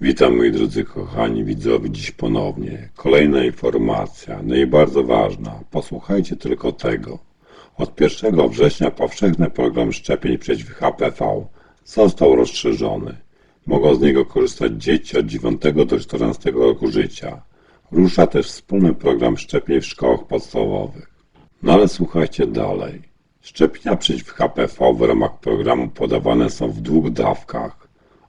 Witam moi drodzy kochani widzowie dziś ponownie. Kolejna informacja, no i bardzo ważna. Posłuchajcie tylko tego. Od 1 września powszechny program szczepień przeciw HPV został rozszerzony. Mogą z niego korzystać dzieci od 9 do 14 roku życia. Rusza też wspólny program szczepień w szkołach podstawowych. No ale słuchajcie dalej. Szczepienia przeciw HPV w ramach programu podawane są w dwóch dawkach.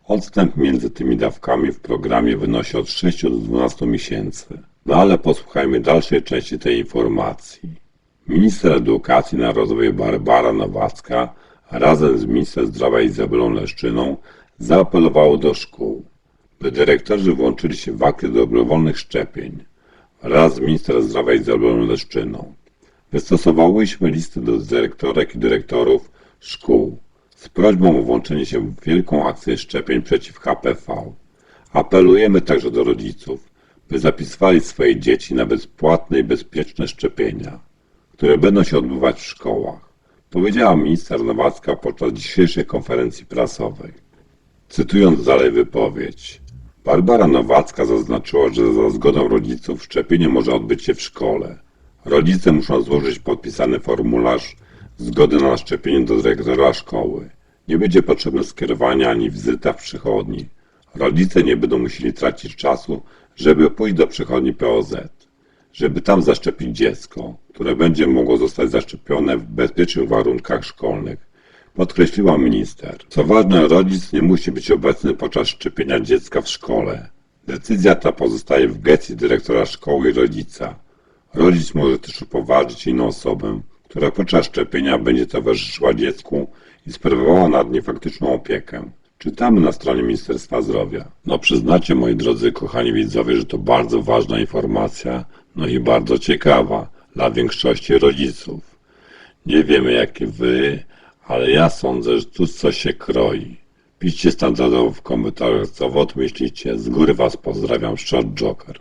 Odstęp między tymi dawkami w programie wynosi od 6 do 12 miesięcy. No ale posłuchajmy dalszej części tej informacji. Minister Edukacji Narodowej Barbara Nowacka razem z minister zdrowia Izabelą Leszczyną zaapelowało do szkół, by dyrektorzy włączyli się w akcję dobrowolnych szczepień wraz z minister zdrowia Izabelą Leszczyną. Wystosowałyśmy listy do dyrektorek i dyrektorów szkół z prośbą o włączenie się w wielką akcję szczepień przeciw HPV. Apelujemy także do rodziców, by zapisywali swoje dzieci na bezpłatne i bezpieczne szczepienia, które będą się odbywać w szkołach, powiedziała minister Nowacka podczas dzisiejszej konferencji prasowej. Cytując dalej wypowiedź, Barbara Nowacka zaznaczyła, że za zgodą rodziców szczepienie może odbyć się w szkole. Rodzice muszą złożyć podpisany formularz zgody na szczepienie do dyrektora szkoły. Nie będzie potrzebne skierowania ani wizyta w przychodni. Rodzice nie będą musieli tracić czasu, żeby pójść do przychodni POZ, żeby tam zaszczepić dziecko, które będzie mogło zostać zaszczepione w bezpiecznych warunkach szkolnych, podkreśliła minister. Co ważne, rodzic nie musi być obecny podczas szczepienia dziecka w szkole. Decyzja ta pozostaje w gestii dyrektora szkoły i rodzica. Rodzic może też upoważnić inną osobę, która podczas szczepienia będzie towarzyszyła dziecku i sprawowała nad nim faktyczną opiekę. Czytamy na stronie Ministerstwa Zdrowia. No przyznacie, moi drodzy kochani widzowie, że to bardzo ważna informacja, no i bardzo ciekawa dla większości rodziców. Nie wiemy jakie wy, ale ja sądzę, że tu coś się kroi. Piszcie standardowo w komentarzach, co wy myślicie. Z góry was pozdrawiam, Short Joker.